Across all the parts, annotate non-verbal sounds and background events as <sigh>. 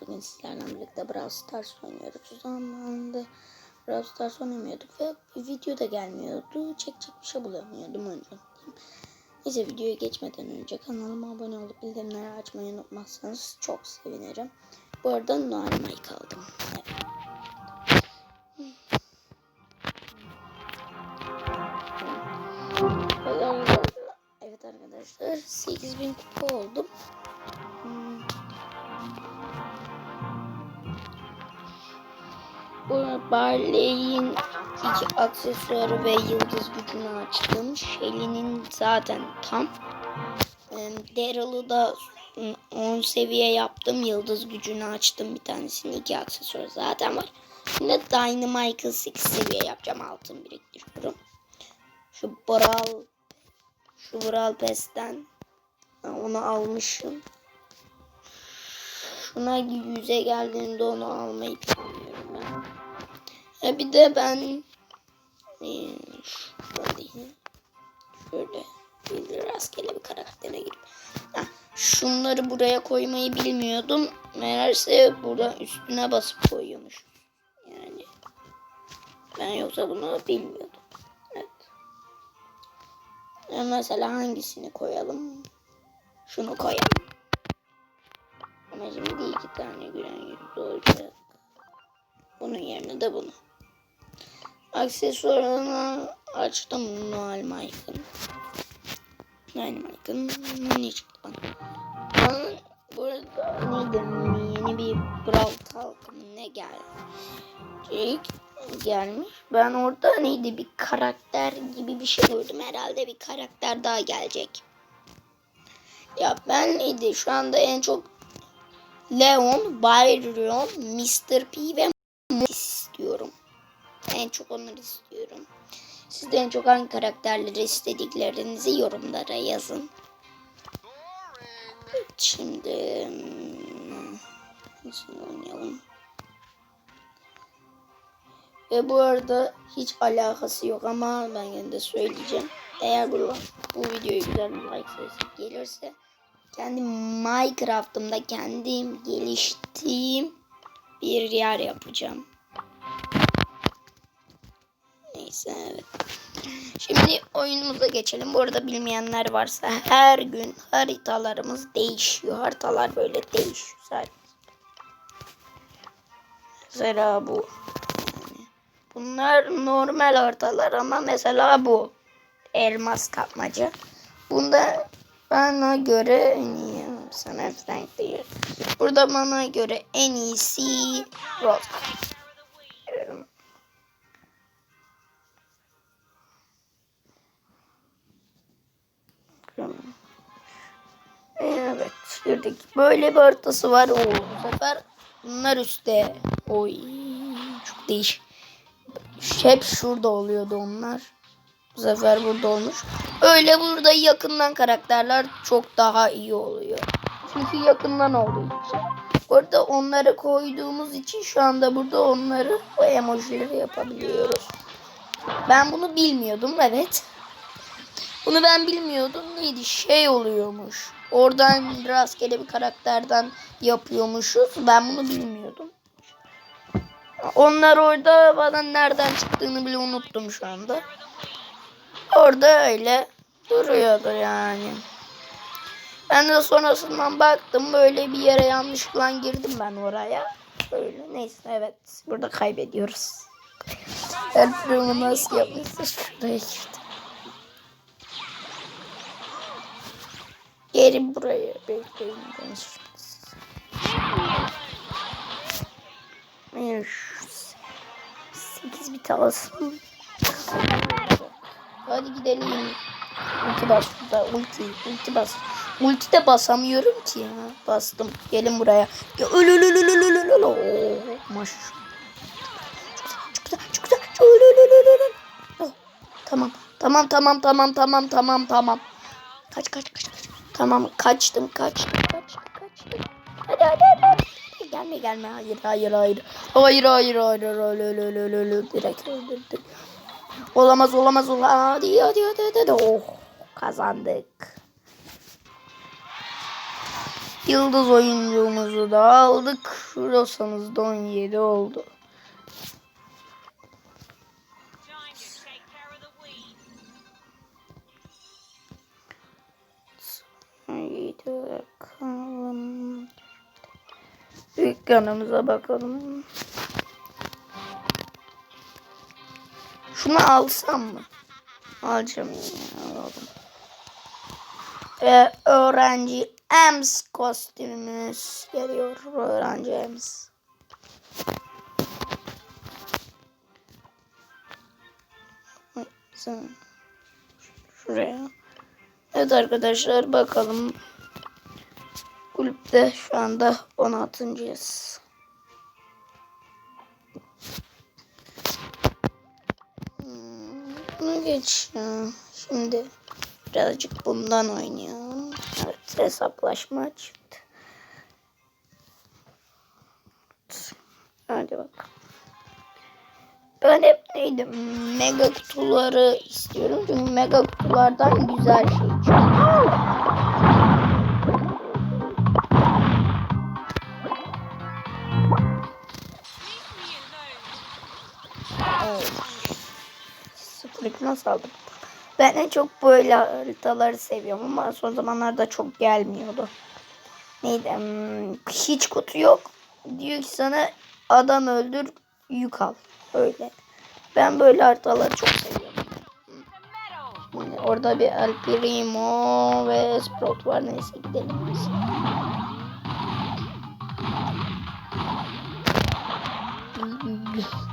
bugün sizlerle birlikte Brawl Stars oynuyoruz. O zamanında Brawl Stars oynamıyorduk ve video da gelmiyordu. Çekecek bir şey bulamıyordum önce. Neyse videoya geçmeden önce kanalıma abone olup bildirimleri açmayı unutmazsanız çok sevinirim. Bu arada Noel Mike aldım. Evet. Evet arkadaşlar 8000 kupa oldum. Barley'in iki aksesuarı ve yıldız gücünü açtım. Shelly'nin zaten tam. Em, Daryl'ı da 10 seviye yaptım. Yıldız gücünü açtım bir tanesini. iki aksesuarı zaten var. Şimdi Dynamite'ı 6 seviye yapacağım. Altın biriktiriyorum. Şu Brawl şu Brawl Pass'ten onu almışım. Şuna yüze geldiğinde onu almayı planlıyorum ben. Ha bir de ben e, şöyle şöyle bir rastgele bir karaktere girip ha, şunları buraya koymayı bilmiyordum. Meğerse burada üstüne basıp koyuyormuş. Yani ben yoksa bunu bilmiyordum. Evet. Ya mesela hangisini koyalım? Şunu koyalım. Tane gülen yüz olacak. Bunun yerine de bunu. Aksesuarını açtım Noel Mike'ın. Noel Mike'ın ne çıktı bana? Burada neydi? Yeni bir Brawl Talk ne gelecek? gelmiş. Ben orada neydi bir karakter gibi bir şey gördüm. Herhalde bir karakter daha gelecek. Ya ben neydi şu anda en çok Leon, Byron, Mr. P ve Mortis istiyorum. En çok onları istiyorum. Siz de en çok hangi karakterleri istediklerinizi yorumlara yazın. Şimdi hmm, şimdi oynayalım. Ve bu arada hiç alakası yok ama ben yine de söyleyeceğim. Eğer bu, bu videoya güzel bir like gelirse kendi Minecraft'ımda kendim geliştiğim bir yer yapacağım. Neyse evet. Şimdi oyunumuza geçelim. Bu arada bilmeyenler varsa her gün haritalarımız değişiyor. Haritalar böyle değişiyor. Sadece. Mesela bu. Bunlar normal haritalar ama mesela bu elmas kapmaca. Bunda bana göre en iyi sana Frank değil. Burada bana göre en iyisi Rose. Evet, şuradaki böyle bir haritası var. Oo, bu sefer bunlar üstte. Oy, çok değişik. Hep şurada oluyordu onlar. Bu sefer burada olmuş. Öyle burada yakından karakterler çok daha iyi oluyor. Çünkü yakından olduğu için. Orada onları koyduğumuz için şu anda burada onları bu emojileri yapabiliyoruz. Ben bunu bilmiyordum evet. Bunu ben bilmiyordum. Neydi? Şey oluyormuş. Oradan rastgele bir karakterden yapıyormuşuz. Ben bunu bilmiyordum. Onlar orada bana nereden çıktığını bile unuttum şu anda. Orada öyle duruyordu yani. Ben de sonrasından baktım böyle bir yere yanlışlıkla girdim ben oraya. Böyle neyse evet burada kaybediyoruz. Ben bunu nasıl yapmışsa şuraya girdim. Geri buraya bekleyin. Şu- Sekiz bit alsın. Hadi gidelim. Ulti bas burada. Ulti. Ulti bas. Ulti de basamıyorum ki ya. Bastım. Gelin buraya. Ya. Olamaz olamaz olamaz. Hadi hadi hadi hadi. Oh kazandık. Yıldız oyuncumuzu da aldık. Rosa'mız da 17 oldu. Haydi bakalım. Dükkanımıza bakalım. Şunu alsam mı? Alacağım ya. Alalım. Ve öğrenci Ems kostümümüz geliyor. Öğrenci Ems. Şuraya. Evet arkadaşlar bakalım. Kulüpte şu anda 16.yız. Bunu geç ya. Şimdi birazcık bundan oynayalım. Evet hesaplaşma çıktı. Hadi bak. Ben hep neydi? Mega kutuları istiyorum. Çünkü mega kutulardan güzel şey çıkıyor. Sıfır nasıl? Ben en çok böyle haritaları seviyorum ama son zamanlarda çok gelmiyordu. Neydi? Hmm, hiç kutu yok. Diyor ki sana adam öldür yük al. Öyle. Ben böyle haritaları çok seviyorum. Yani orada bir El Primo ve Sprout var. Neyse gidelim biz. <laughs>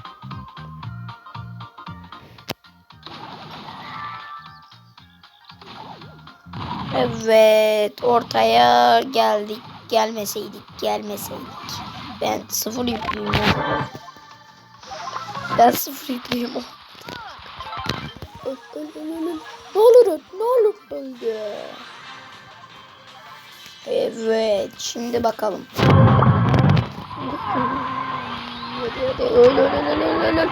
Evet ortaya geldik. Gelmeseydik gelmeseydik. Ben sıfır yüklüyüm. ya. Ben sıfır yüklüyüm. Ne olur ne olur öldü. Evet şimdi bakalım. Öl öl öl öl öl öl.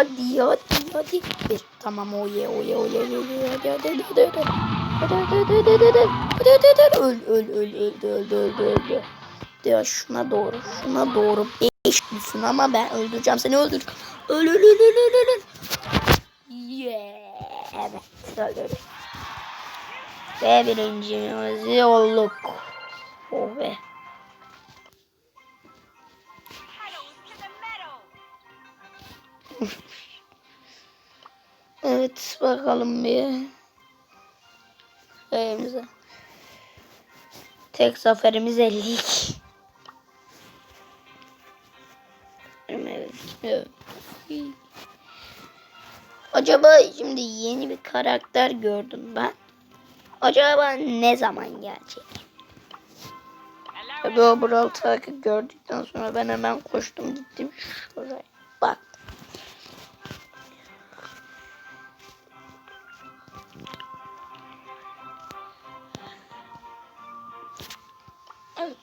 Hadi hadi hadi. Bir tamam oye oye oye oye hadi hadi hadi hadi hadi. Hadi hadi hadi hadi hadi hadi. Hadi hadi. Öl öl öl öldü öldü öldü öldü. Ya şuna doğru şuna doğru beş düşsün ama ben öldüreceğim seni öldür. Öl öl öl öl öl öl. Yeah. Evet öldü. Ve birincimizi olduk. Oh be. <laughs> Evet bakalım bir. Evimize. Tek zaferimiz 52. Evet. Acaba şimdi yeni bir karakter gördüm ben. Acaba ne zaman gelecek? Tabii o Brawl Talk'ı gördükten sonra ben hemen koştum gittim şuraya. Baktım. Evet,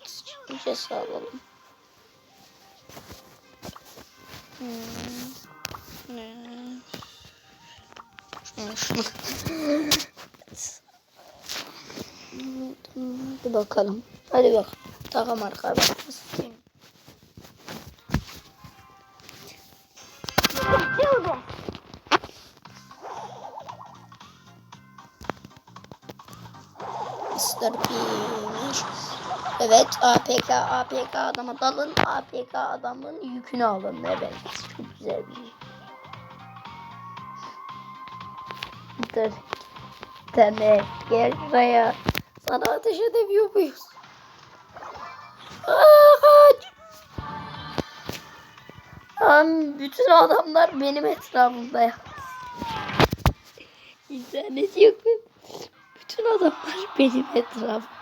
ses alalım. Hmm. Şunu, şunu. Hadi bakalım. Hadi bak. Takım arkadaşımız. Mr. P'miş. Evet APK APK adama dalın APK adamın yükünü alın evet çok güzel bir şey. Dur. Tane gel buraya. Sana ateş edemiyor muyuz? Aa, kaç. Lan bütün adamlar benim etrafımda ya. İnternet yok. Bütün adamlar benim etrafımda.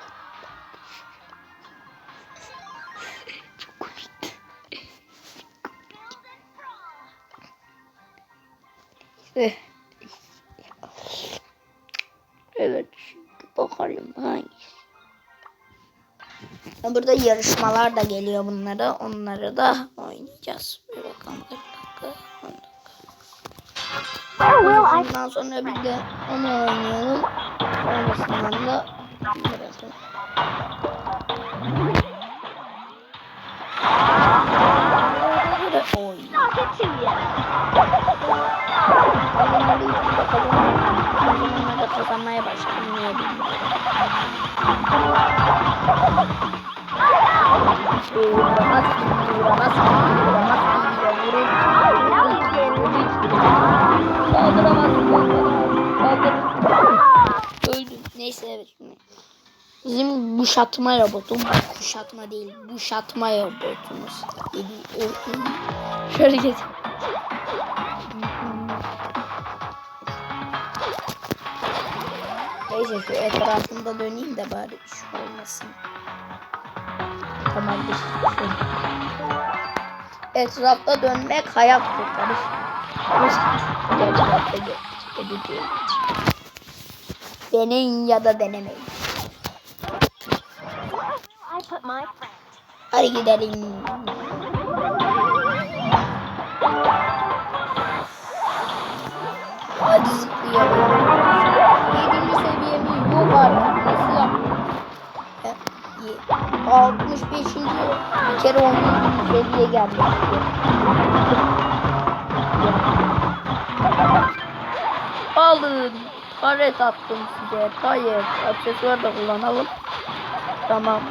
Evet. Şimdi bakalım hangisi. Burada yarışmalar da geliyor bunlara. Onları da oynayacağız. Bir bakalım kaç dakika. 10 dakika. Bundan sonra bir de onu oynayalım. Sonrasından da bırakalım. Oy. Kazanmalı üstünde kazanmalı. Son zamanlarda kazanmaya başladım. Niye bilmiyorum. Vuramaz ki, vuramaz ki, vuramaz ki, vuramaz ki, vuramaz ki, vuramaz ki, Öldüm. Neyse evet. Bizim kuşatma robotum. Kuşatma değil. Kuşatma robotumuz. Şöyle getir. gelecek. Etrafında döneyim de bari şu olmasın. Tamamdır. Şey Etrafta dönmek hayat kurtarır. Deneyin ya da denemeyin. Hadi gidelim. Hadi zıplayalım. 65. bir kere 10. seviye gelmiş. Alın. Taret attım size. Hayır. Aksesuar da kullanalım. Tamam.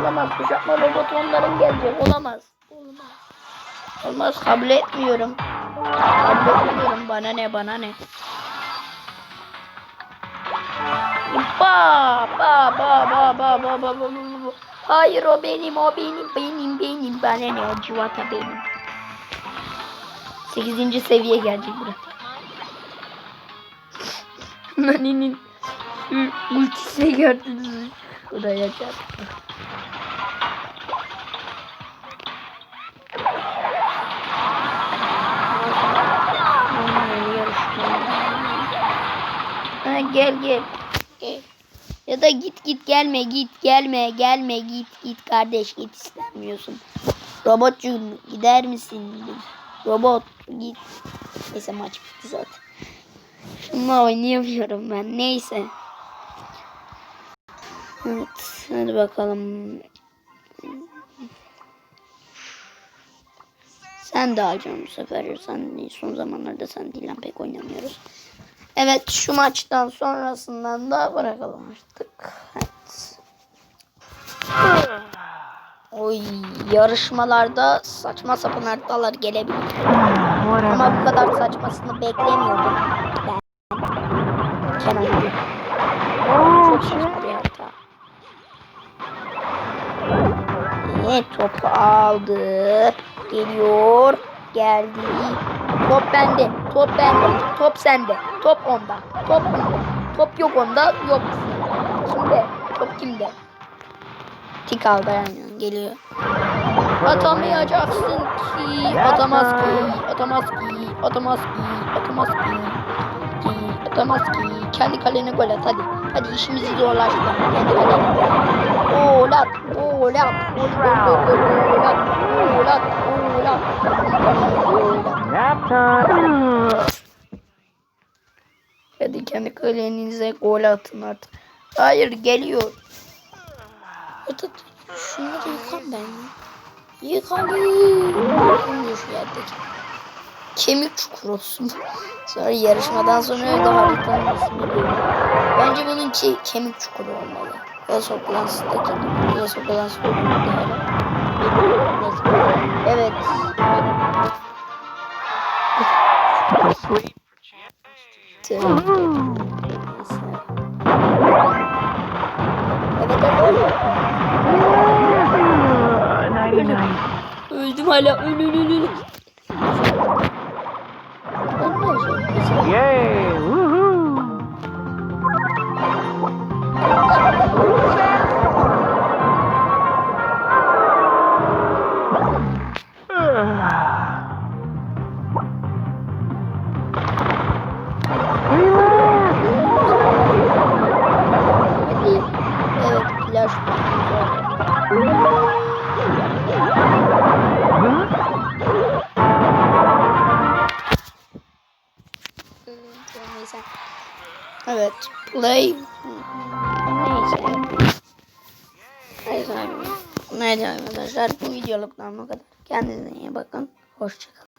Olamaz. Kuşatma robotu onların gelecek. Olamaz. Olmaz. Olmaz. Kabul etmiyorum. Kabul etmiyorum. Bana ne bana ne. Ba ba ba ba ba ba ba ba ba. Hayır o benim o benim benim benim bana ne o civata benim. 8. seviye gelecek buraya. Nani'nin ul- ultisini gördünüz mü? Buraya çarptı. Gel gel. Ya da git git gelme git gelme gelme git git kardeş git istemiyorsun. Robotçu gider misin? Robot git. Neyse maç bitti zaten. Şununla oynayamıyorum ben. Neyse. Evet. Hadi bakalım. Sen de alacağım bu sefer. Sen. Son zamanlarda sen değil. Pek oynamıyoruz. Evet şu maçtan sonrasından da bırakalım artık. Evet. Oy yarışmalarda saçma sapan haritalar gelebilir. Ama bu kadar saçmasını beklemiyordum. Ben. Kenan. Çok. Evet topu aldı. Geliyor. Geldi. Top bende. Top bende. Top sende. Top onda. Top bende. Top yok onda. Yok. Kimde? Top kimde? Tik aldı aynen. Geliyor. Atamayacaksın ki. Atamaz ki. Atamaz ki. Atamaz ki. Atamaz ki. Ki. Atamaz ki. Kendi kalene gol at hadi. Hadi işimizi zorlaştır. Kendi kalene. Gol at. Gol at. Gol at. Gol at. Gol at. Gol at. Nap time. Hadi kendi kalenize gol atın artık. Hayır geliyor. At at. Şunları yıkan ben ya. Yıkanayım. Yıkanıyor şu yerdeki. Kemik çukur olsun. Sonra yarışmadan sonra öyle haritanın değil. Bence bununki kemik çukuru olmalı. Clash of Clans'taki Clash of Clans Evet öldüm. Öldüm hala öl öl öl öl. Yay. Neyse. Neyse. Neyse arkadaşlar bu videoluktan bu kadar. Kendinize iyi bakın. Hoşçakalın.